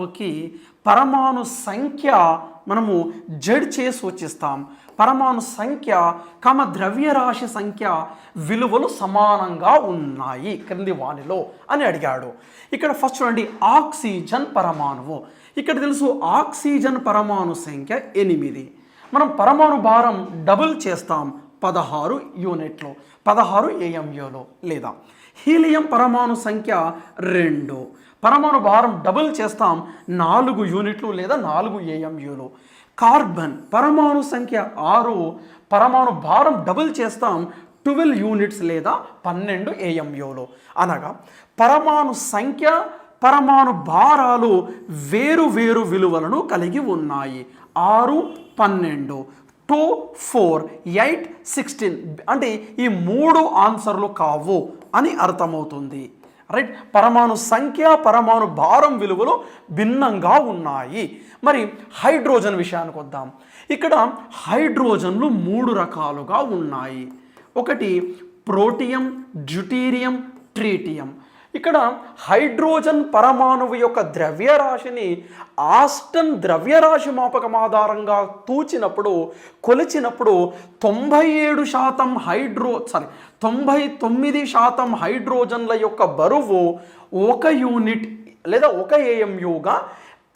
అణువుకి పరమాణు సంఖ్య మనము జడ్ చేసి సూచిస్తాం పరమాణు సంఖ్య కమ ద్రవ్యరాశి సంఖ్య విలువలు సమానంగా ఉన్నాయి క్రింది వానిలో అని అడిగాడు. ఇక్కడ ఫస్ట్ చూడండి ఆక్సిజన్ పరమాణువు. ఇక్కడ తెలుసు ఆక్సిజన్ పరమాణు సంఖ్య ఎనిమిది. మనం పరమాణు భారం డబుల్ చేస్తాం పదహారు యూనిట్లు. పదహారు ఏఎంయూలో లేదా. హీలియం పరమాణు సంఖ్య రెండు. పరమాణు భారం డబుల్ చేస్తాం నాలుగు యూనిట్లు లేదా నాలుగు ఏఎంయులు కార్బన్ పరమాణు సంఖ్య ఆరు పరమాణు భారం డబుల్ చేస్తాం ట్వెల్వ్ యూనిట్స్ లేదా పన్నెండు ఏఎంయులు అనగా పరమాణు సంఖ్య పరమాణు భారాలు వేరు వేరు విలువలను కలిగి ఉన్నాయి. ఆరు పన్నెండు టూ ఫోర్ ఎయిట్ సిక్స్టీన్ అంటే ఈ మూడు ఆన్సర్లు కావు అని అర్థమవుతుంది. రైట్ పరమాణు సంఖ్య పరమాణు భారం విలువలు భిన్నంగా ఉన్నాయి. మరి హైడ్రోజన్ విషయానికి వద్దాం. ఇక్కడ హైడ్రోజన్లు మూడు రకాలుగా ఉన్నాయి. ఒకటి ప్రోటియం డ్యూటీరియం ట్రీటియం. ఇక్కడ హైడ్రోజన్ పరమాణువు యొక్క ద్రవ్యరాశిని ఆస్టన్ ద్రవ్యరాశి మాపకం ఆధారంగా తూచినప్పుడు కొలిచినప్పుడు తొంభై ఏడు శాతం హైడ్రో సారీ తొంభై తొమ్మిది శాతం హైడ్రోజన్ల యొక్క బరువు ఒక యూనిట్ లేదా ఒక ఏఎంయుగా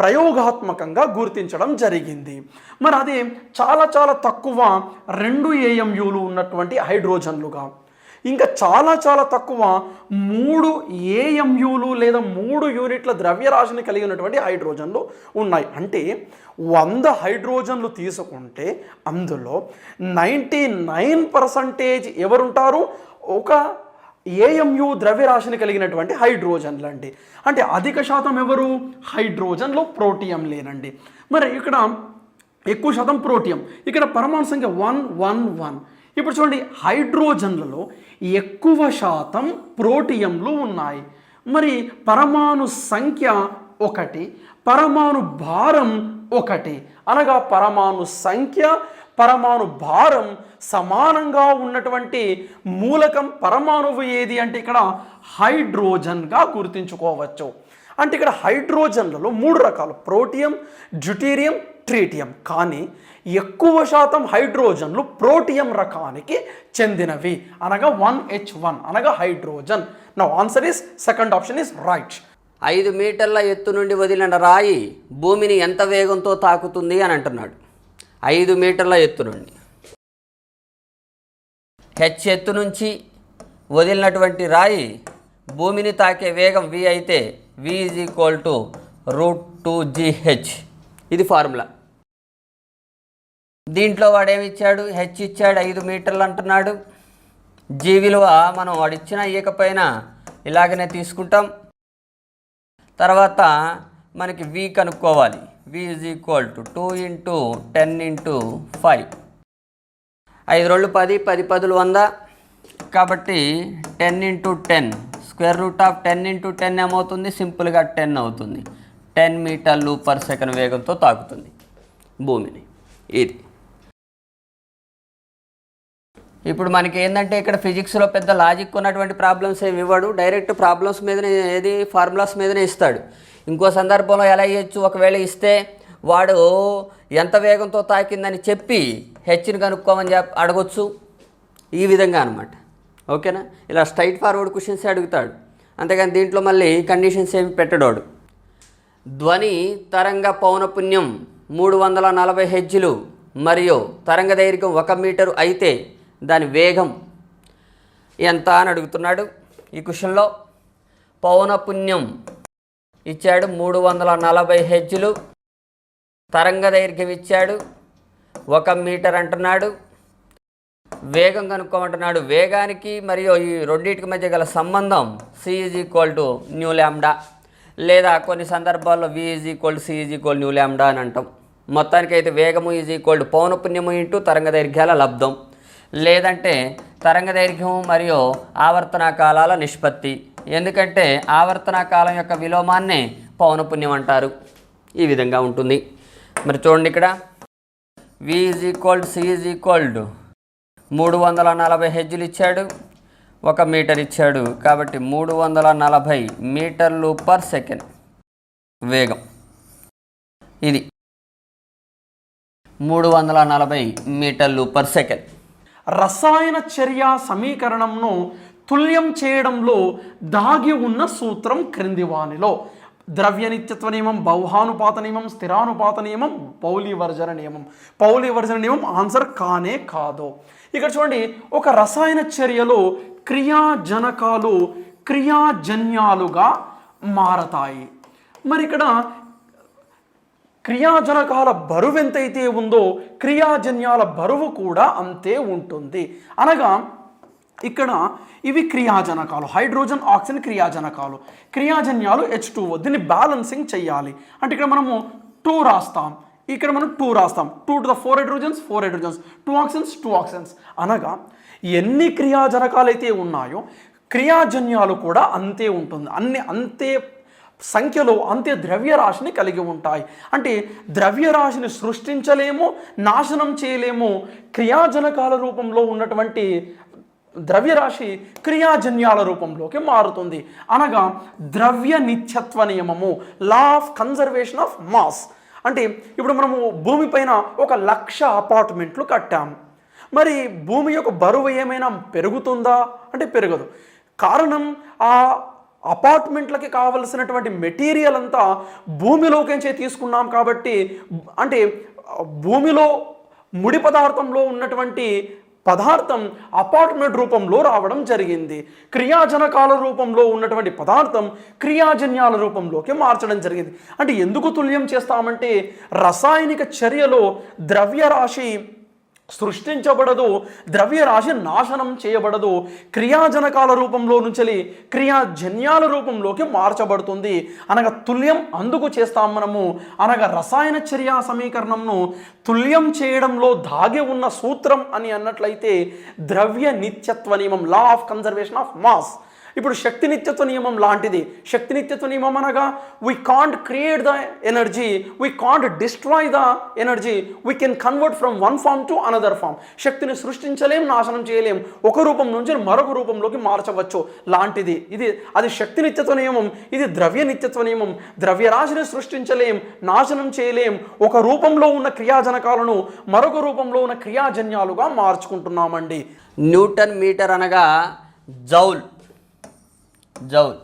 ప్రయోగాత్మకంగా గుర్తించడం జరిగింది. మరి అదే చాలా చాలా తక్కువ రెండు ఏఎంయులు ఉన్నటువంటి హైడ్రోజన్లుగా. ఇంకా చాలా చాలా తక్కువ మూడు ఏఎంయులు లేదా మూడు యూనిట్ల ద్రవ్యరాశిని కలిగి ఉన్నటువంటి హైడ్రోజన్లు ఉన్నాయి. అంటే వంద హైడ్రోజన్లు తీసుకుంటే అందులో నైంటీ నైన్ పర్సంటేజ్ ఎవరుంటారు? ఒక ఏఎంయు ద్రవ్యరాశిని కలిగినటువంటి హైడ్రోజన్లు అండి అంటే అధిక శాతం ఎవరు? హైడ్రోజన్లో ప్రోటియం లేనండి. మరి ఇక్కడ ఎక్కువ శాతం ప్రోటియం. ఇక్కడ పరమాణు సంఖ్య వన్ వన్ వన్. ఇప్పుడు చూడండి హైడ్రోజన్లలో ఎక్కువ శాతం ప్రోటియంలు ఉన్నాయి. మరి పరమాణు సంఖ్య ఒకటి పరమాణు భారం ఒకటి. అనగా పరమాణు సంఖ్య పరమాణు భారం సమానంగా ఉన్నటువంటి మూలకం పరమాణువు ఏది అంటే ఇక్కడ హైడ్రోజన్గా గుర్తించుకోవచ్చు. అంటే ఇక్కడ హైడ్రోజన్లలో మూడు రకాలు ప్రోటియం డ్యూటీరియం ట్రీటియం కానీ ఎక్కువ శాతం హైడ్రోజన్లు ప్రోటియం రకానికి చెందినవి. అనగా వన్ హెచ్ వన్ అనగా హైడ్రోజన్. నా answer is second option is right ఐదు మీటర్ల ఎత్తు నుండి వదిలిన రాయి భూమిని ఎంత వేగంతో తాకుతుంది అని అంటున్నాడు. ఐదు మీటర్ల ఎత్తు నుండి. హెచ్ ఎత్తు నుంచి వదిలినటువంటి రాయి భూమిని తాకే వేగం వి అయితే V is equal to root two GH ఇది ఫార్ములా. దీంట్లో వాడేమిచ్చాడు? ఇచ్చాడు హెచ్ ఇచ్చాడు ఐదు మీటర్లు అంటున్నాడు. జీ విలువ మనం వాడిచ్చిన ఇయ్యకపోయినా ఇలాగనే తీసుకుంటాం. తర్వాత మనకి వి కనుక్కోవాలి. V is equal to two into ten into five ఐదు రెండు పది పది పదులు వంద. కాబట్టి ten into ten square root of ten into ten ఏమవుతుంది? సింపుల్గా టెన్ అవుతుంది. టెన్ మీటర్లు పర్ సెకండ్ వేగంతో తాకుతుంది. భూమిని. ఇది. ఇప్పుడు మనకి ఏంటంటే ఇక్కడ ఫిజిక్స్లో పెద్ద లాజిక్ ఉన్నటువంటి ప్రాబ్లమ్స్ ఏమి ఇవ్వడు. డైరెక్ట్ ప్రాబ్లమ్స్ మీదనే ఏది ఫార్ములాస్ మీదనే ఇస్తాడు. ఇంకో సందర్భంలో ఎలా ఇవ్వచ్చు ఒకవేళ ఇస్తే వాడు ఎంత వేగంతో తాకిందని చెప్పి హెచ్ని కనుక్కోమని చెప్ అడగొచ్చు. ఈ విధంగా అనమాట ఓకేనా? ఇలా స్ట్రైట్ ఫార్వర్డ్ క్వశ్చన్స్ అడుగుతాడు. అంతేగాని దీంట్లో మళ్ళీ కండిషన్స్ ఏమి పెట్టడాడు. ధ్వని తరంగ పౌనపుణ్యం మూడు వందల నలభై హెజ్జులు మరియు తరంగ దైర్ఘ్యం ఒక మీటరు అయితే దాని వేగం ఎంత అని అడుగుతున్నాడు ఈ క్వశ్చన్లో. పౌనపుణ్యం ఇచ్చాడు మూడు వందల నలభై హెచ్లు. తరంగ దైర్ఘ్యం ఇచ్చాడు ఒక మీటర్ అంటున్నాడు. వేగం కనుక్కోమంటున్నాడు. వేగానికి మరియు ఈ రెండింటికి మధ్య గల సంబంధం సిఈజ్ ఈక్వల్ టు న్యూ ల్యాండా లేదా కొన్ని సందర్భాల్లో v is equal to c is equal nu lambda అని అంటాం. మొత్తానికైతే వేగము ఈజ్ ఈక్వల్ టు పౌనపుణ్యము ఇంటూ తరంగ దైర్ఘ్యాల లబ్ధం లేదంటే తరంగదైర్ఘ్యం మరియు ఆవర్తన కాలాల నిష్పత్తి. ఎందుకంటే ఆవర్తన కాలం యొక్క విలోమాన్నే పౌనపుణ్యం అంటారు. ఈ విధంగా ఉంటుంది. మరి చూడండి ఇక్కడ. V is equalled to C is మూడు వందల నలభై హెజ్జులు ఇచ్చాడు. ఒక మీటర్ ఇచ్చాడు. కాబట్టి మూడు వందల నలభై మీటర్లు పర్ సెకండ్ వేగం. ఇది మూడు వందల నలభై మీటర్లు పర్ సెకండ్. రసాయన చర్య సమీకరణంను తుల్యం చేయడంలో దాగి ఉన్న సూత్రం క్రింది వానిలో ద్రవ్య నిత్యత్వ నియమం బౌహానుపాత నియమం స్థిరానుపాత నియమం పౌలివర్జన నియమం. పౌలివర్జన నియమం ఆన్సర్ కానే కాదు. ఇక్కడ చూడండి ఒక రసాయన చర్యలో క్రియాజనకాలు క్రియాజన్యాలుగా మారతాయి. మరి ఇక్కడ క్రియాజనకాల బరువు ఎంతైతే ఉందో క్రియాజన్యాల బరువు కూడా అంతే ఉంటుంది. అనగా ఇక్కడ ఇవి క్రియాజనకాలు. హైడ్రోజన్ ఆక్సిజన్ క్రియాజనకాలు. క్రియాజన్యాలు హెచ్ టూ దీన్ని బ్యాలెన్సింగ్ చేయాలి అంటే ఇక్కడ మనము టూ రాస్తాం. ఇక్కడ మనం టూ రాస్తాం. Two to the four hydrogens four hydrogens. Two oxygens two oxygens. అనగా ఎన్ని క్రియాజనకాలు అయితే ఉన్నాయో క్రియాజన్యాలు కూడా అంతే ఉంటుంది. అన్ని అంతే సంఖ్యలో అంతే ద్రవ్యరాశిని కలిగి ఉంటాయి. అంటే ద్రవ్యరాశిని సృష్టించలేము నాశనం చేయలేము. క్రియాజనకాల రూపంలో ఉన్నటువంటి ద్రవ్యరాశి క్రియాజన్యాల రూపంలోకి మారుతుంది. అనగా ద్రవ్య నిత్యత్వ నియమము law of conservation of mass అంటే ఇప్పుడు మనము భూమిపైన ఒక లక్ష అపార్ట్మెంట్లు కట్టాం. మరి భూమి యొక్క బరువు ఏమైనా పెరుగుతుందా? అంటే పెరగదు. కారణం ఆ అపార్ట్మెంట్లకి కావలసినటువంటి మెటీరియల్ అంతా భూమిలోకించే తీసుకున్నాం కాబట్టి అంటే భూమిలో ముడి పదార్థంలో ఉన్నటువంటి పదార్థం అపార్ట్మెంట్ రూపంలో రావడం జరిగింది. క్రియాజనకాల రూపంలో ఉన్నటువంటి పదార్థం క్రియాజన్యాల రూపంలోకి మార్చడం జరిగింది. అంటే ఎందుకు తుల్యం చేస్తామంటే రసాయనిక చర్యలో ద్రవ్యరాశి సృష్టించబడదు ద్రవ్యరాశి నాశనం చేయబడదు క్రియాజనకాల రూపంలో నుంచి క్రియాజన్యాల రూపంలోకి మార్చబడుతుంది. అనగా తుల్యం అందుకు చేస్తాం మనము. అనగా రసాయన చర్య సమీకరణంను తుల్యం చేయడంలో దాగి ఉన్న సూత్రం అని అన్నట్లయితే ద్రవ్య నిత్యత్వ నియమం law of conservation of mass ఇప్పుడు శక్తి నిత్యత్వ నియమం లాంటిది. శక్తి నిత్యత్వ నియమం అనగా we can't create the energy we can't destroy the energy we can convert from one form to another form శక్తిని సృష్టించలేం నాశనం చేయలేం. ఒక రూపం నుంచి మరొక రూపంలోకి మార్చవచ్చు. లాంటిది. ఇది అది శక్తి నిత్యత్వ నియమం ఇది ద్రవ్య నిత్యత్వ నియమం. ద్రవ్యరాశిని సృష్టించలేం నాశనం చేయలేం. ఒక రూపంలో ఉన్న క్రియాజనకాలను మరొక రూపంలో ఉన్న క్రియాజన్యాలుగా మార్చుకుంటున్నామండి. న్యూటన్ మీటర్ అనగా జౌల్. జౌల్.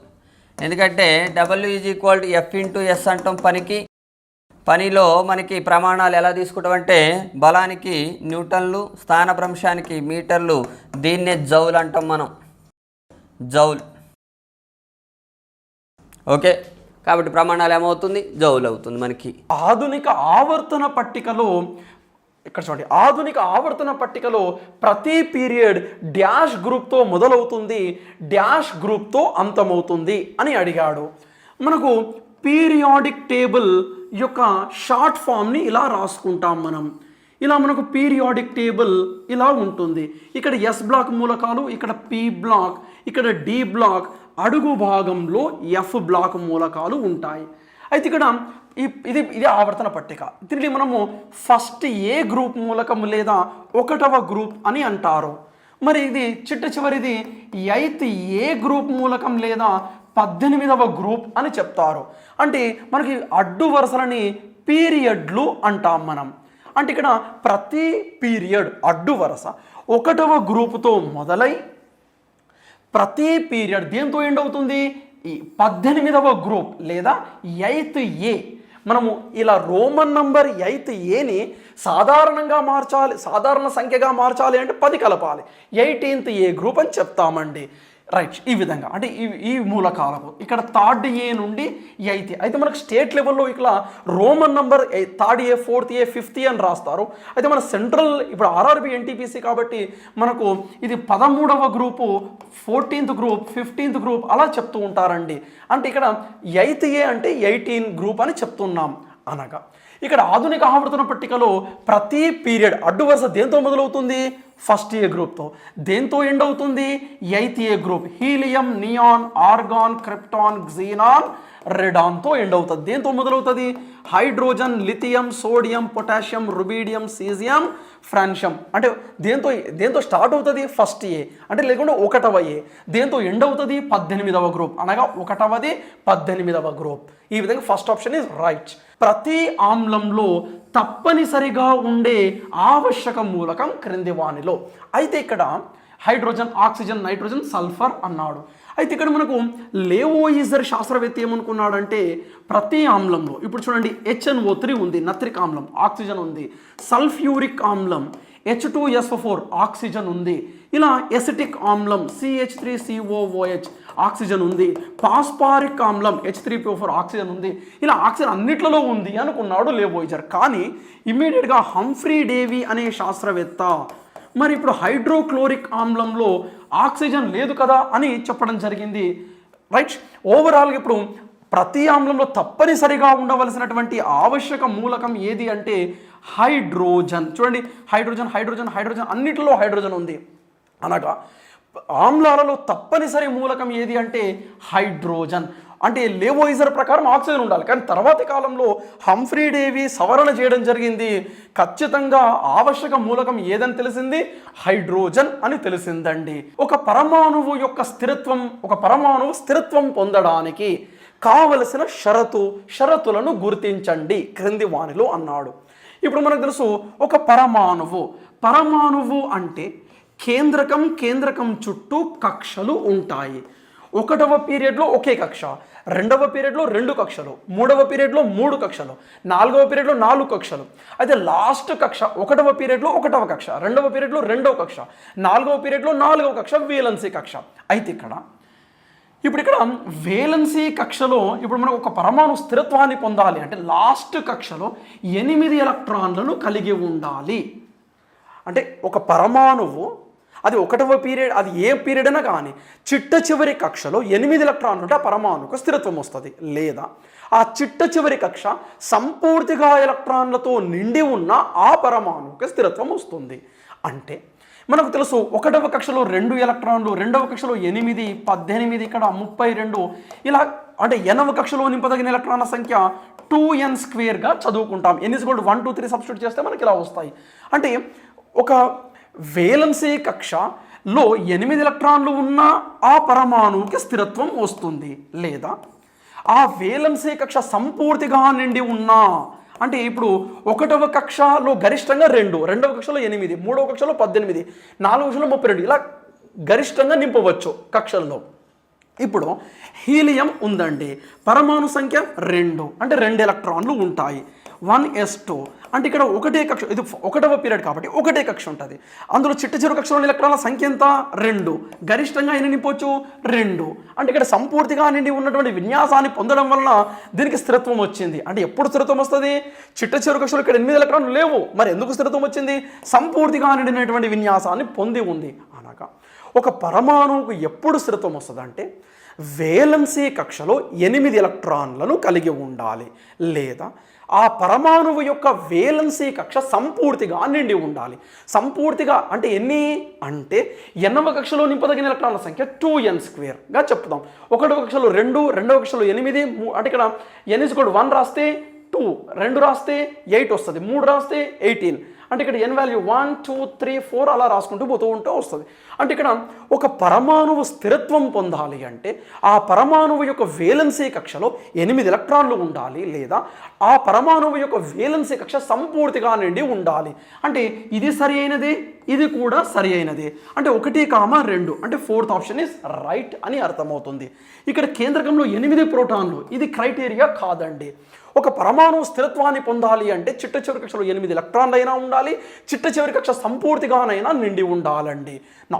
ఎందుకంటే W is equal to F into S అంటాం పనికి. పనిలో మనకి ప్రమాణాలు ఎలా తీసుకుంటామంటే బలానికి న్యూటన్లు స్థానభ్రంశానికి మీటర్లు దీన్నే జౌల్ అంటాం మనం. జౌల్. ఓకే? కాబట్టి ప్రమాణాలు ఏమవుతుంది? జౌల్ అవుతుంది మనకి. ఆధునిక ఆవర్తన పట్టికలో ఇక్కడ చూడండి ఆధునిక ఆవర్తన పట్టికలో ప్రతి పీరియడ్ డ్యాష్ గ్రూప్తో మొదలవుతుంది డ్యాష్ గ్రూప్తో అంతమవుతుంది అని అడిగాడు. మనకు పీరియాడిక్ టేబుల్ యొక్క షార్ట్ ఫామ్ని ఇలా రాసుకుంటాం మనం. ఇలా మనకు పీరియాడిక్ టేబుల్ ఇలా ఉంటుంది. ఇక్కడ ఎస్ బ్లాక్ మూలకాలు ఇక్కడ పి బ్లాక్ ఇక్కడ డి బ్లాక్ అడుగు భాగంలో ఎఫ్ బ్లాక్ మూలకాలు ఉంటాయి. అయితే ఇక్కడ ఈ ఇది ఇది ఆవర్తన పట్టిక. దీనిని మనము ఫస్ట్ ఏ గ్రూప్ మూలకం లేదా ఒకటవ గ్రూప్ అని అంటారు. మరి ఇది చిట్ట చివరిది ఎయిత్ ఏ గ్రూప్ మూలకం లేదా పద్దెనిమిదవ గ్రూప్ అని చెప్తారు. అంటే మనకి అడ్డు వరుసలని పీరియడ్లు అంటాం మనం. అంటే ఇక్కడ ప్రతి పీరియడ్ అడ్డు వరుస ఒకటవ గ్రూపుతో మొదలై ప్రతి పీరియడ్ దేంతో ఎండ్ అవుతుంది? ఈ పద్దెనిమిదవ గ్రూప్ లేదా ఎయిత్ ఏ మనము ఇలా రోమన్ నంబర్ ఎయిత్ ఏని సాధారణంగా మార్చాలి సాధారణ సంఖ్యగా మార్చాలి అంటే పది కలపాలి. ఎయిటీన్త్ ఏ గ్రూప్ అని చెప్తామండి. రైట్ ఈ విధంగా. అంటే ఈ ఈ మూలకాలకు ఇక్కడ థర్డ్ ఏ నుండి ఎయిత్ అయితే మనకు స్టేట్ లెవెల్లో ఇక్కడ Roman number third A fourth A fifth A అని రాస్తారు. అయితే మన సెంట్రల్ ఇప్పుడు ఆర్ఆర్బి ఎన్టీపీసీ కాబట్టి మనకు ఇది పదమూడవ group fourteenth group fifteenth group అలా చెప్తూ ఉంటారండి. అంటే ఇక్కడ ఎయిత్ ఏ అంటే ఎయిటీన్ గ్రూప్ అని చెప్తున్నాం అనగా. ఇక్కడ ఆధునిక ఆవర్తన పట్టికలో ప్రతి పీరియడ్ అడ్డు వరుస దేంతో మొదలవుతుంది? ఫస్ట్ ఏ గ్రూప్తో దేంతో ఎండ్ అవుతుంది? Eighth A group helium neon argon krypton xenon రెడాన్తో end అవుతుంది. దేంతో మొదలవుతుంది? Hydrogen lithium sodium potassium rubidium caesium francium. అంటే దేంతో దేంతో స్టార్ట్ అవుతుంది? First A. అంటే లేకుండా ఒకటవ ఏ. దేంతో ఎండ్ అవుతుంది? పద్దెనిమిదవ గ్రూప్. అనగా ఒకటవది పద్దెనిమిదవ గ్రూప్. ఈ విధంగా ఫస్ట్ ఆప్షన్ ఇస్ రైట్ ప్రతి ఆమ్లంలో తప్పనిసరిగా ఉండే ఆవశ్యక మూలకం క్రింది వానిలో. అయితే ఇక్కడ హైడ్రోజన్ ఆక్సిజన్ నైట్రోజన్ సల్ఫర్ అన్నాడు. అయితే ఇక్కడ మనకు లేవోయిజర్ శాస్త్రవేత్త ఏమనుకున్నాడంటే ప్రతి ఆమ్లంలో ఇప్పుడు చూడండి హెచ్ఎన్ఓ త్రీ ఉంది నత్రిక ఆమ్లం ఆక్సిజన్ ఉంది సల్ఫ్యూరిక్ ఆమ్లం H two S four oxygen ఉంది ఇలా ఎసిటిక్ ఆమ్లం సిహెచ్ త్రీ సిఓఓహెచ్ ఆక్సిజన్ ఉంది పాస్పారిక్ ఆమ్లం H three PO four oxygen ఉంది ఇలా ఆక్సిజన్ అన్నిట్లలో ఉంది అనుకున్నాడు లేబోయిజర్ కానీ ఇమ్మీడియట్గా హంఫ్రీ డేవి అనే శాస్త్రవేత్త మరి ఇప్పుడు హైడ్రోక్లోరిక్ ఆమ్లంలో ఆక్సిజన్ లేదు కదా అని చెప్పడం జరిగింది. రైట్? ఓవరాల్గా ఇప్పుడు ప్రతి ఆమ్లంలో తప్పనిసరిగా ఉండవలసినటువంటి ఆవశ్యక మూలకం ఏది అంటే హైడ్రోజన్. చూడండి హైడ్రోజన్ హైడ్రోజన్ హైడ్రోజన్ అన్నిటిలో హైడ్రోజన్ ఉంది. అనగా ఆమ్లాలలో తప్పనిసరి మూలకం ఏది అంటే హైడ్రోజన్. అంటే లేవోయిజర్ ప్రకారం ఆక్సిజన్ ఉండాలి. కానీ తర్వాతి కాలంలో హంఫ్రీ డేవి సవరణ చేయడం జరిగింది. ఖచ్చితంగా ఆవశ్యక మూలకం ఏదని తెలిసింది? హైడ్రోజన్ అని తెలిసిందండి. ఒక పరమాణువు యొక్క స్థిరత్వం ఒక పరమాణువు స్థిరత్వం పొందడానికి కావలసిన షరతు షరతులను గుర్తించండి క్రింది వాణిలో అన్నాడు. ఇప్పుడు మనకు తెలుసు ఒక పరమాణువు పరమాణువు అంటే కేంద్రకం కేంద్రకం చుట్టూ కక్షలు ఉంటాయి. ఒకటవ పీరియడ్లో ఒకే కక్ష రెండవ పీరియడ్లో రెండు కక్షలు మూడవ పీరియడ్లో మూడు కక్షలు నాలుగవ పీరియడ్లో నాలుగు కక్షలు. అయితే లాస్ట్ కక్ష ఒకటవ పీరియడ్లో ఒకటవ కక్ష రెండవ పీరియడ్లో రెండవ కక్ష నాలుగవ పీరియడ్లో నాలుగవ కక్ష వేలన్సీ కక్ష. అయితే ఇక్కడ ఇప్పుడు ఇక్కడ వేలన్సీ కక్షలో ఇప్పుడు మనం ఒక పరమాణు స్థిరత్వాన్ని పొందాలి. అంటే లాస్ట్ కక్షలో ఎనిమిది ఎలక్ట్రాన్లను కలిగి ఉండాలి. అంటే ఒక పరమాణువు అది ఒకటవ పీరియడ్ అది ఏ పీరియడ్ అయినా కానీ చిట్ట చివరి కక్షలో ఎనిమిది ఎలక్ట్రాన్లు ఉంటే పరమాణుకు స్థిరత్వం వస్తుంది. లేదా ఆ చిట్ట చివరి కక్ష సంపూర్తిగా ఎలక్ట్రాన్లతో నిండి ఉన్న ఆ పరమాణుకు స్థిరత్వం వస్తుంది. అంటే మనకు తెలుసు ఒకటవ కక్షలో రెండు ఎలక్ట్రాన్లు రెండవ కక్షలో ఎనిమిది పద్దెనిమిది ఇక్కడ ముప్పై రెండు ఇలా అంటే ఎనవ కక్షలో నింపదగిన ఎలక్ట్రాన్ల సంఖ్య టూ ఎన్ స్క్వేర్గా చదువుకుంటాం. N is gold one two three substitute చేస్తే మనకి ఇలా వస్తాయి. అంటే ఒక వేలన్సీ కక్షలో ఎనిమిది ఎలక్ట్రాన్లు ఉన్న ఆ పరమాణువుకి స్థిరత్వం వస్తుంది. లేదా ఆ వేలన్సీ కక్ష సంపూర్తిగా నిండి ఉన్నా అంటే ఇప్పుడు ఒకటవ కక్షలో గరిష్టంగా రెండు రెండవ కక్షలో ఎనిమిది మూడవ కక్షలో పద్దెనిమిది నాలుగవ కక్షలో ముప్పై రెండు ఇలా గరిష్టంగా నింపవచ్చు కక్షల్లో. ఇప్పుడు హీలియం ఉందండి. పరమాణు సంఖ్య రెండు అంటే రెండు ఎలక్ట్రాన్లు ఉంటాయి. One s two. అంటే ఇక్కడ ఒకటే కక్ష ఇది ఒకటవ పీరియడ్ కాబట్టి ఒకటే కక్ష ఉంటుంది. అందులో చిట్ట చిరు కక్షలోని ఎలక్ట్రాన్ల సంఖ్య ఎంత? రెండు. గరిష్టంగా ఎన్ని నింపొచ్చు? రెండు. అంటే ఇక్కడ సంపూర్తిగా నిండి ఉన్నటువంటి విన్యాసాన్ని పొందడం వలన దీనికి స్థిరత్వం వచ్చింది. అంటే ఎప్పుడు స్థిరత్వం వస్తుంది? చిట్ట చిరు కక్షలో ఇక్కడ ఎనిమిది ఎలక్ట్రాన్లు లేవు. మరి ఎందుకు స్థిరత్వం వచ్చింది? సంపూర్తిగా నిండినటువంటి విన్యాసాన్ని పొంది ఉంది అనగా. ఒక పరమాణువుకు ఎప్పుడు స్థిరత్వం వస్తుంది అంటే వేలన్సీ కక్షలో ఎనిమిది ఎలక్ట్రాన్లను కలిగి ఉండాలి. లేదా ఆ పరమాణువు యొక్క వేలన్సీ కక్ష సంపూర్తిగా నిండి ఉండాలి. సంపూర్తిగా అంటే ఎన్ని? అంటే ఎన్నవ కక్షలో నింపదగిన ఎలక్ట్రాన్ల సంఖ్య టూ ఎన్ స్క్వేర్గా చెప్తాం. ఒకటవ కక్షలో రెండు రెండవ కక్షలో ఎనిమిది మూ- అంటే ఇక్కడ ఎన్ ఇస్ వన్ రాస్తే టూ రెండు రాస్తే ఎయిట్ వస్తుంది మూడు రాస్తే ఎయిటీన్ అంటే ఇక్కడ n value one two three four అలా రాసుకుంటూ పోతూ ఉంటూ వస్తుంది. అంటే ఇక్కడ ఒక పరమాణువు స్థిరత్వం పొందాలి అంటే ఆ పరమాణువు యొక్క వేలెన్సీ కక్షలో ఎనిమిది ఎలక్ట్రాన్లు ఉండాలి లేదా ఆ పరమాణువు యొక్క వేలెన్సీ కక్ష సంపూర్తిగా నిండి ఉండాలి. అంటే ఇది సరి అయినది ఇది కూడా సరి అయినది. అంటే ఒకటి కామ రెండు. అంటే ఫోర్త్ ఆప్షన్ ఇస్ రైట్ అని అర్థమవుతుంది. ఇక్కడ కేంద్రకంలో ఎనిమిది ప్రోటాన్లు. ఇది క్రైటీరియా కాదండి. ఒక పరమాణు స్థిరత్వాన్ని పొందాలి అంటే చిట్ట చివరి కక్షలో ఎనిమిది ఎలక్ట్రాన్లు అయినా ఉండాలి చిట్ట చివరి కక్ష సంపూర్తిగానైనా నిండి ఉండాలండి. నా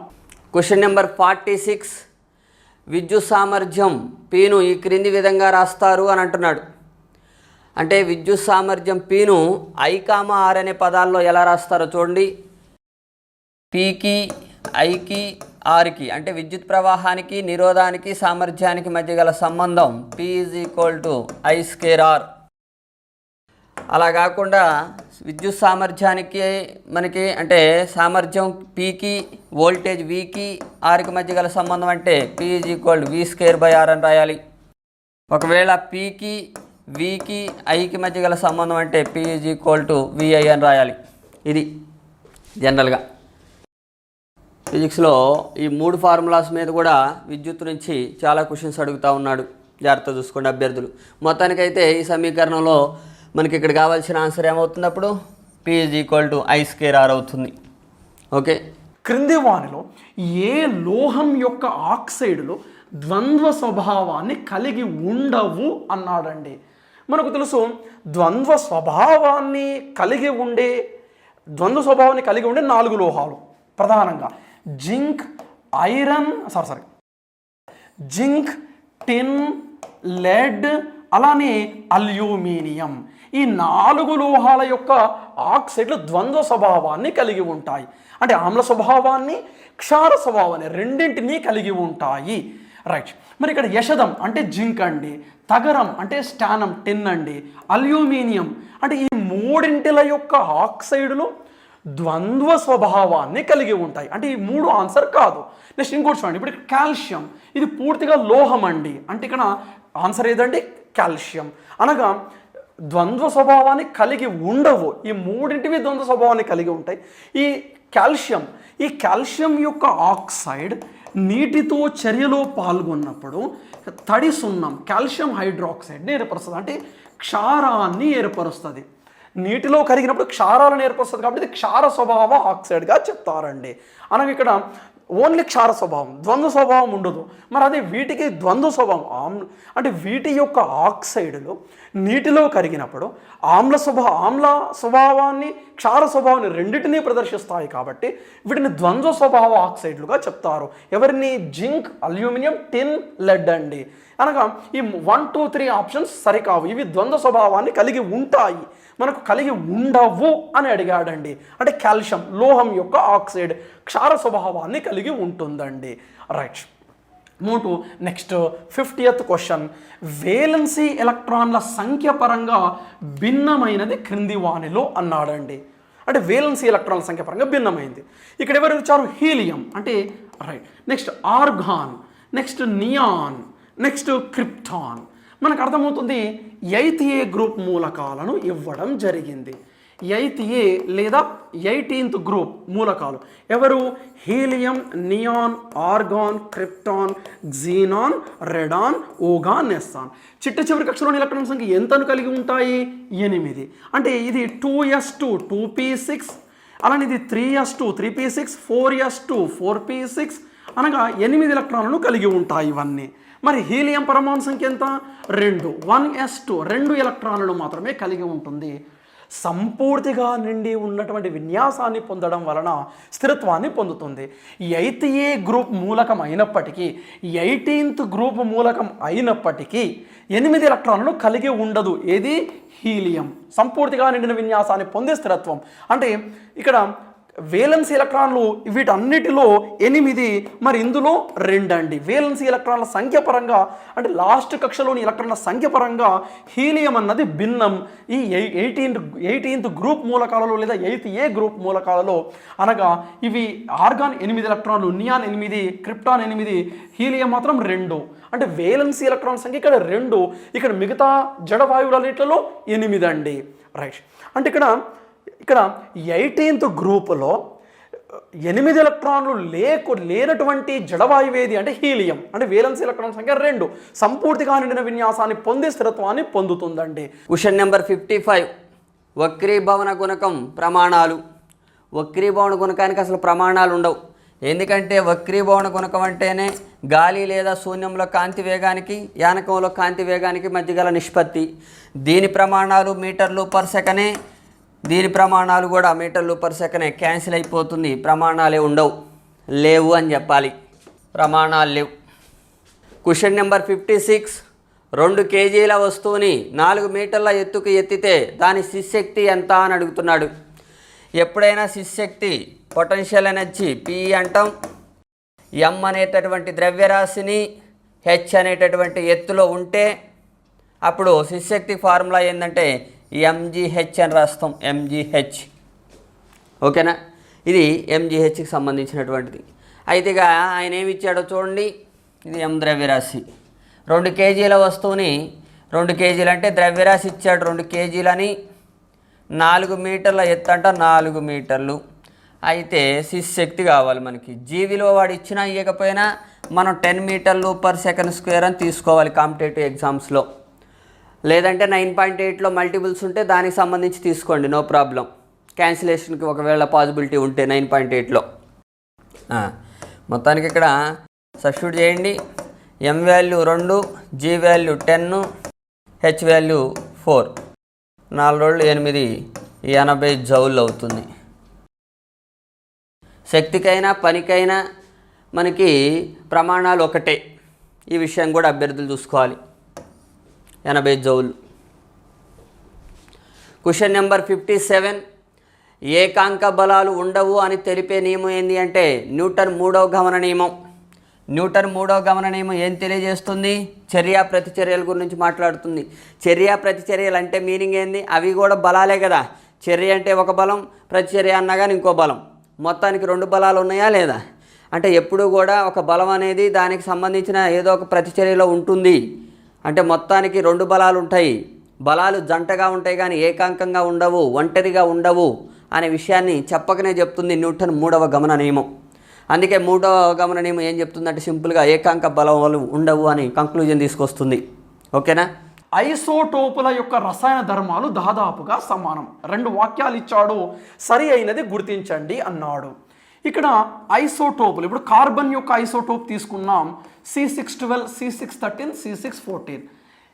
క్వశ్చన్ నెంబర్ ఫార్టీ సిక్స్ విద్యుత్ సామర్థ్యం పీను ఈ క్రింది విధంగా రాస్తారు అని అంటున్నాడు. అంటే విద్యుత్ సామర్థ్యం పీను ఐకామ ఆర్ అనే పదాల్లో ఎలా రాస్తారో చూడండి. పీకి ఐకి ఆర్కి అంటే విద్యుత్ ప్రవాహానికి నిరోధానికి సామర్థ్యానికి మధ్య గల సంబంధం P is equal to I square R అలా కాకుండా విద్యుత్ సామర్థ్యానికి మనకి అంటే సామర్థ్యం పీకి వోల్టేజ్ వికి ఆర్కి మధ్య గల సంబంధం అంటే P is equal V square by R అని రాయాలి. ఒకవేళ పీకి వికి ఐకి మధ్య గల సంబంధం అంటే P is equal to VI అని రాయాలి. ఇది జనరల్గా. ఫిజిక్స్లో ఈ మూడు ఫార్ములాస్ మీద కూడా విద్యుత్ నుంచి చాలా క్వశ్చన్స్ అడుగుతూ ఉన్నాడు. జాగ్రత్త చూసుకోండి అభ్యర్థులు. మొత్తానికైతే ఈ సమీకరణంలో మనకి ఇక్కడ కావాల్సిన ఆన్సర్ ఏమవుతుంది అప్పుడు P is equal to I square R అవుతుంది. ఓకే క్రింది వానిలో ఏ లోహం యొక్క ఆక్సైడ్లు ద్వంద్వ స్వభావాన్ని కలిగి ఉండవు అన్నాడండి. మనకు తెలుసు ద్వంద్వ స్వభావాన్ని కలిగి ఉండే ద్వంద్వ స్వభావాన్ని కలిగి ఉండే నాలుగు లోహాలు. ప్రధానంగా zinc iron sorry sorry zinc tin lead అలానే అల్యూమినియం. ఈ నాలుగు లోహాల యొక్క ఆక్సైడ్లు ద్వంద్వ స్వభావాన్ని కలిగి ఉంటాయి. అంటే ఆమ్ల స్వభావాన్ని క్షార స్వభావాన్ని రెండింటినీ కలిగి ఉంటాయి. రైట్ మరి ఇక్కడ యశదం అంటే జింక్ అండి తగరం అంటే స్టానం టిన్ అండి అల్యూమినియం అంటే ఈ మూడింటిల యొక్క ఆక్సైడులు ద్వంద్వ స్వభావాన్ని కలిగి ఉంటాయి. అంటే ఈ మూడు ఆన్సర్ కాదు. నెక్స్ట్ ఇంకోటి చూడండి ఇప్పుడు కాల్షియం ఇది పూర్తిగా లోహం అండి. అంటే ఇక్కడ ఆన్సర్ ఏదండి? కాల్షియం. అనగా ద్వంద్వ స్వభావాన్ని కలిగి ఉండవు. ఈ మూడింటివి ద్వంద్వ స్వభావాన్ని కలిగి ఉంటాయి. ఈ కాల్షియం ఈ కాల్షియం యొక్క ఆక్సైడ్ నీటితో చర్యలో పాల్గొన్నప్పుడు తడి సున్నం కాల్షియం హైడ్రాక్సైడ్ని ఏర్పరుస్తుంది. అంటే క్షారాన్ని ఏర్పరుస్తుంది. నీటిలో కరిగినప్పుడు క్షారాలను ఏర్పరుస్తుంది కాబట్టి ఇది క్షార స్వభావ ఆక్సైడ్గా చెప్తారండి. అనగా ఇక్కడ ఓన్లీ క్షార స్వభావం ద్వంద్వ స్వభావం ఉండదు. మరి అదే వీటికి ద్వంద్వ స్వభావం ఆమ్ల అంటే వీటి యొక్క ఆక్సైడ్లు నీటిలో కరిగినప్పుడు ఆమ్ల స్వభావ ఆమ్ల స్వభావాన్ని క్షార స్వభావాన్ని రెండింటినీ ప్రదర్శిస్తాయి కాబట్టి వీటిని ద్వంద్వ స్వభావ ఆక్సైడ్లుగా చెప్తారు. ఎవరిని? జింక్ అల్యూమినియం టిన్ లెడ్ అండి. అనగా ఈ వన్ టూ త్రీ ఆప్షన్స్ సరికావు. ఇవి ద్వంద్వ స్వభావాన్ని కలిగి ఉంటాయి. మనకు కలిగి ఉండవు అని అడిగాడండి. అంటే కాల్షియం లోహం యొక్క ఆక్సైడ్ క్షార స్వభావాన్ని కలిగి ఉంటుందండి. Right move to next fiftieth question. Valency ఎలక్ట్రాన్ల సంఖ్య పరంగా భిన్నమైనది క్రింది వాణిలో అన్నాడండి. అంటే వేలెన్సీ ఎలక్ట్రాన్ల సంఖ్య పరంగా భిన్నమైంది. ఇక్కడ ఎవరు ఇచ్చారు? హీలియం. అంటే right next argon next neon next krypton. మనకు అర్థమవుతుంది ఎయిత్ గ్రూప్ మూలకాలను ఇవ్వడం జరిగింది. ఎయిత్ ఏ లేదా ఎయిటీన్త్ గ్రూప్ మూలకాలు. ఎవరు? Helium neon argon krypton xenon radon oganesson. చిట్ట చివరి కక్షలోని ఎలక్ట్రాన్ సంఖ్య ఎంతను కలిగి ఉంటాయి? ఎనిమిది. అంటే ఇది two s two two p six అలానే ఇది three s two three p six four s two four p six అనగా ఎనిమిది ఎలక్ట్రాన్లను కలిగి ఉంటాయి ఇవన్నీ. మరి హీలియం పరమాణు సంఖ్య ఎంత రెండు వన్ ఎస్ టూ రెండు ఎలక్ట్రాన్లను మాత్రమే కలిగి ఉంటుంది. సంపూర్తిగా నిండి ఉన్నటువంటి విన్యాసాన్ని పొందడం వలన స్థిరత్వాన్ని పొందుతుంది. ఎయిత్ ఏ గ్రూప్ మూలకం అయినప్పటికీ ఎయిటీన్త్ గ్రూప్ మూలకం అయినప్పటికీ ఎనిమిది ఎలక్ట్రాన్లను కలిగి ఉండదు. ఏది? హీలియం. సంపూర్తిగా నిండిన విన్యాసాన్ని పొందే స్థిరత్వం. అంటే ఇక్కడ వేలెన్సీ ఎలక్ట్రాన్లు వీటన్నిటిలో ఎనిమిది మరి ఇందులో రెండు అండి వేలెన్సీ ఎలక్ట్రాన్ల సంఖ్య పరంగా అంటే లాస్ట్ కక్షలోని ఎలక్ట్రాన్ల సంఖ్య పరంగా హీలియం అన్నది భిన్నం. ఈ ఎయిటీన్త్ ఎయిటీన్త్ గ్రూప్ మూలకాలలో లేదా ఎయిత్ ఏ గ్రూప్ మూలకాలలో అనగా ఇవి ఆర్గాన్ ఎనిమిది ఎలక్ట్రాన్లు నియాన్ ఎనిమిది క్రిప్టాన్ ఎనిమిది హీలియం మాత్రం రెండు. అంటే వేలెన్సీ ఎలక్ట్రాన్ సంఖ్య ఇక్కడ రెండు. ఇక్కడ మిగతా జడవాయువులన్నిట్లలో ఎనిమిది అండి రైట్. అంటే ఇక్కడ ఇక్కడ ఎయిటీన్త్ గ్రూపులో ఎనిమిది ఎలక్ట్రాన్లు లేకు లేనటువంటి జడవాయువేది అంటే హీలియం. అంటే వేలెన్స్ ఎలక్ట్రాన్ సంఖ్య రెండు. సంపూర్తిగా నిండిన విన్యాసాన్ని పొందే స్థిరత్వాన్ని పొందుతుందండి. Question number fifty five. వక్రీభవన గుణకం ప్రమాణాలు. వక్రీభవన గుణకానికి అసలు ప్రమాణాలు ఉండవు. ఎందుకంటే వక్రీభవన గుణకం అంటేనే గాలి లేదా శూన్యంలో కాంతి వేగానికి యానకంలో కాంతి వేగానికి మధ్య గల నిష్పత్తి. దీని ప్రమాణాలు మీటర్లు పర్ సెకనే దీని ప్రమాణాలు కూడా మీటర్లు పర్ సెకనే క్యాన్సిల్ అయిపోతుంది. ప్రమాణాలే ఉండవు. లేవు అని చెప్పాలి. ప్రమాణాలు లేవు. Question number fifty six. రెండు కేజీల వస్తువుని నాలుగు మీటర్ల ఎత్తుకు ఎత్తితే దాని శిశక్తి ఎంత అని అడుగుతున్నాడు. ఎప్పుడైనా శిశక్తి పొటెన్షియల్ ఎనర్జీ పి అంటాం. ఎం అనేటటువంటి ద్రవ్యరాశిని హెచ్ అనేటటువంటి ఎత్తులో ఉంటే అప్పుడు శిశక్తి ఫార్ములా ఏంటంటే ఎంజీహెచ్ అని రాస్తాం ఎంజీహెచ్ ఓకేనా? ఇది ఎంజీహెచ్కి సంబంధించినటువంటిది. అయితే ఇక ఆయన ఏమి ఇచ్చాడో చూడండి. ఇది ఎం ద్రవ్యరాశి. రెండు కేజీల వస్తువుని రెండు కేజీలు అంటే ద్రవ్యరాశి ఇచ్చాడు రెండు కేజీలని. నాలుగు మీటర్ల ఎత్తు అంట నాలుగు మీటర్లు. అయితే సిస్ శక్తి కావాలి మనకి. జీవిలో వాడు ఇచ్చినా ఇవ్వకపోయినా మనం టెన్ మీటర్లు పర్ సెకండ్ స్క్వేర్ అని తీసుకోవాలి కాంపిటేటివ్ ఎగ్జామ్స్లో. లేదంటే నైన్ పాయింట్ ఎయిట్లో మల్టిపుల్స్ ఉంటే దానికి సంబంధించి తీసుకోండి నో ప్రాబ్లం. క్యాన్సిలేషన్కి ఒకవేళ పాసిబిలిటీ ఉంటే నైన్ పాయింట్ ఎయిట్లో. మొత్తానికి ఇక్కడ సబ్స్టిట్యూట్ చేయండి. ఎం వాల్యూ రెండు g value ten h value four. నాలుగు రోజులు ఎనిమిది ఎనభై జౌళ్ళు అవుతుంది. శక్తికైనా పనికైనా మనకి ప్రమాణాలు ఒకటే. ఈ విషయం కూడా అభ్యర్థులు చూసుకోవాలి. ఎనభై joule. Question number fifty seven. ఏకాంక బలాలు ఉండవు అని తెలిపే నియమం ఏంటి అంటే న్యూటన్ మూడవ గమన నియమం. న్యూటన్ మూడవ గమన నియమం ఏం తెలియజేస్తుంది? చర్య ప్రతిచర్యల గురించి మాట్లాడుతుంది. చర్య ప్రతిచర్యలు అంటే మీనింగ్ ఏంది? అవి కూడా బలాలే కదా. చర్య అంటే ఒక బలం ప్రతిచర్య అన్నా కానీ ఇంకో బలం. మొత్తానికి రెండు బలాలు ఉన్నాయా లేదా? అంటే ఎప్పుడు కూడా ఒక బలం అనేది దానికి సంబంధించిన ఏదో ఒక ప్రతిచర్యలో ఉంటుంది. అంటే మొత్తానికి రెండు బలాలు ఉంటాయి బలాలు జంటగా ఉంటాయి కానీ ఏకాంకంగా ఉండవు ఒంటరిగా ఉండవు అనే విషయాన్ని చెప్పకనే చెప్తుంది న్యూటన్ మూడవ గమన నియమం. అందుకే మూడవ గమన నియమం ఏం చెప్తుందంటే సింపుల్గా ఏకాంక బలాలు ఉండవు అని కంక్లూజన్ తీసుకొస్తుంది. ఓకేనా? ఐసోటోపుల యొక్క రసాయన ధర్మాలు దాదాపుగా సమానం. రెండు వాక్యాలు ఇచ్చాడు సరి అయినది గుర్తించండి అన్నాడు. ఇక్కడ ఐసోటోపులు ఇప్పుడు కార్బన్ యొక్క ఐసోటోప్ తీసుకున్నాం. C six twelve C six thirteen C six fourteen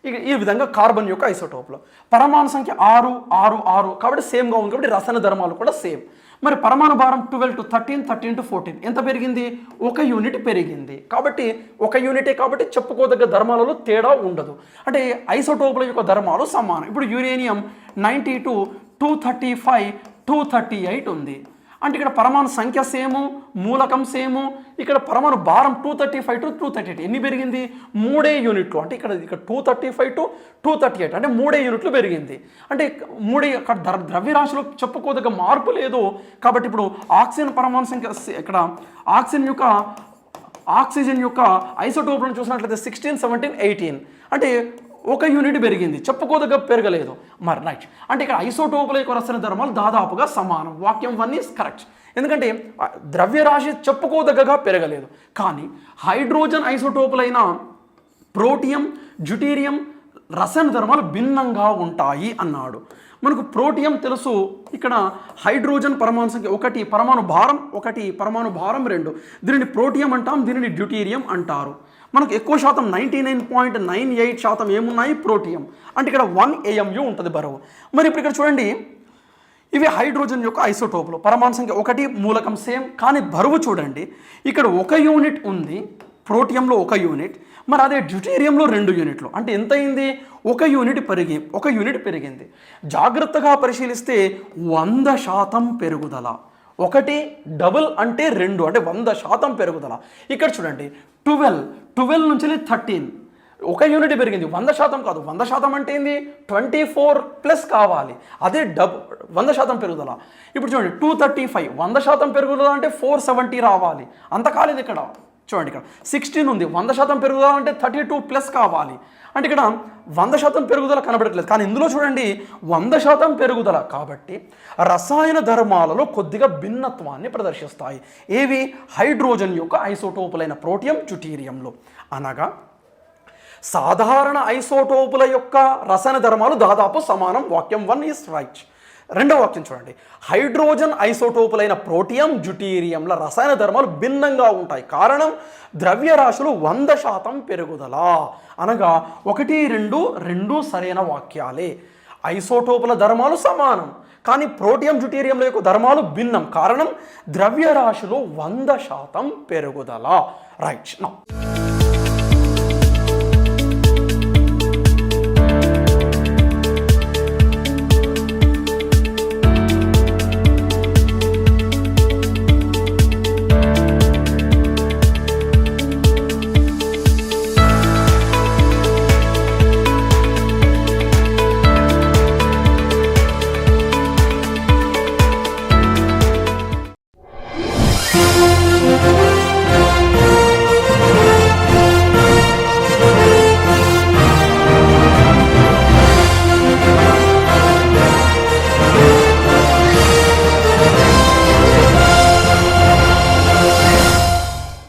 ఇక ఈ విధంగా కార్బన్ యొక్క ఐసోటోప్లో. పరమాణు సంఖ్య ఆరు ఆరు ఆరు. కాబట్టి సేమ్గా ఉంది. కాబట్టి రసాయన ధర్మాలు కూడా సేమ్ మరి పరమాణు భారం twelve to thirteen thirteen to fourteen ఎంత పెరిగింది? ఒక యూనిట్ పెరిగింది. కాబట్టి ఒక యూనిటే కాబట్టి చెప్పుకోదగ్గ ధర్మాలలో తేడా ఉండదు. అంటే ఐసోటోపుల యొక్క ధర్మాలు సమానం. ఇప్పుడు uranium ninety two two thirty five two thirty eight ఉంది. అంటే ఇక్కడ పరమాణు సంఖ్య సేము మూలకం సేము ఇక్కడ పరమాణు భారం two thirty five to two thirty eight ఎన్ని పెరిగింది? మూడే యూనిట్లు. అంటే ఇక్కడ ఇక్కడ two thirty five to two thirty eight అంటే మూడే యూనిట్లు పెరిగింది. అంటే మూడే అక్కడ ద్ర ద్రవ్యరాశిలో చెప్పుకోదగ్గ మార్పు లేదు. కాబట్టి ఇప్పుడు ఆక్సిజన్ పరమాణు సంఖ్య ఇక్కడ ఆక్సిజన్ యొక్క ఆక్సిజన్ యొక్క ఐసోటోప్లను చూసినట్లయితే సిక్స్టీన్ సెవెంటీన్ ఎయిటీన్ అంటే ఒక యూనిట్ పెరిగింది. చెప్పుకోదగ్గ పెరగలేదు. మరి రైట్ అంటే ఇక్కడ ఐసోటోపుల యొక్క రసన ధర్మాలు దాదాపుగా సమానం. వాక్యం వన్ ఈస్ కరెక్ట్ ఎందుకంటే ద్రవ్యరాశి చెప్పుకోదగ్గగా పెరగలేదు. కానీ హైడ్రోజన్ ఐసోటోపులైన ప్రోటియం జ్యుటీరియం రసాయన ధర్మాలు భిన్నంగా ఉంటాయి అన్నాడు. మనకు ప్రోటియం తెలుసు. ఇక్కడ హైడ్రోజన్ పరమాణు సంఖ్య ఒకటి పరమాణు భారం ఒకటి పరమాణు భారం రెండు. దీనిని ప్రోటియం అంటాం దీనిని డ్యూటీరియం అంటారు. మనకు ఎక్కువ శాతం ninety nine point nine eight శాతం ఏమున్నాయి? ప్రోటియం. అంటే ఇక్కడ వన్ ఏఎంయు ఉంటుంది బరువు. మరి ఇప్పుడు ఇక్కడ చూడండి ఇవి హైడ్రోజన్ యొక్క ఐసోటోపులు. పరమాణు సంఖ్య ఒకటి మూలకం సేమ్ కానీ బరువు చూడండి. ఇక్కడ ఒక యూనిట్ ఉంది ప్రోటియంలో ఒక యూనిట్. మరి అదే డ్యూటేరియంలో రెండు యూనిట్లు. అంటే ఎంత అయింది? ఒక యూనిట్ పెరిగి ఒక యూనిట్ పెరిగింది. జాగ్రత్తగా పరిశీలిస్తే వంద శాతం పెరుగుదల. ఒకటి డబుల్ అంటే రెండు అంటే వంద శాతం పెరుగుదల. ఇక్కడ చూడండి ట్వెల్వ్ ట్వెల్వ్ నుంచి థర్టీన్. ఒక యూనిట్ పెరిగింది. వంద శాతం కాదు. వంద శాతం అంటే ఏంది? ట్వంటీ ఫోర్ ప్లస్ కావాలి. అదే డబ్ వంద శాతం పెరుగుదల. ఇప్పుడు చూడండి టూ థర్టీ ఫైవ్. వంద శాతం పెరుగుదల అంటే ఫోర్ సెవెంటీ రావాలి. అంత కాలేదు ఇక్కడ. చూడండి ఇక్కడ. సిక్స్టీన్ ఉంది. వంద శాతం పెరుగుదల అంటే థర్టీ టూ ప్లస్ కావాలి. అంటే ఇక్కడ వంద శాతం పెరుగుదల కనబడట్లేదు. కానీ ఇందులో చూడండి వంద శాతం పెరుగుదల. కాబట్టి రసాయన ధర్మాలలో కొద్దిగా భిన్నత్వాన్ని ప్రదర్శిస్తాయి. ఏవి? హైడ్రోజన్ యొక్క ఐసోటోపులైన ప్రోటియం చుటీరియంలో అనగా సాధారణ ఐసోటోపుల యొక్క రసాయన ధర్మాలు దాదాపు సమానం. వాక్యం వన్ ఈస్ రైట్ రెండవ వాక్యం చూడండి. హైడ్రోజన్ ఐసోటోపులైన ప్రోటియం జ్యుటీరియంల రసాయన ధర్మాలు భిన్నంగా ఉంటాయి. కారణం ద్రవ్యరాశులు వంద శాతం పెరుగుదల. అనగా ఒకటి రెండు రెండు సరైన వాక్యాలే. ఐసోటోపుల ధర్మాలు సమానం. కానీ ప్రోటియం జ్యుటీరియంల యొక్క ధర్మాలు భిన్నం. కారణం ద్రవ్యరాశిలో వంద శాతం పెరుగుదల. రైట్ నా.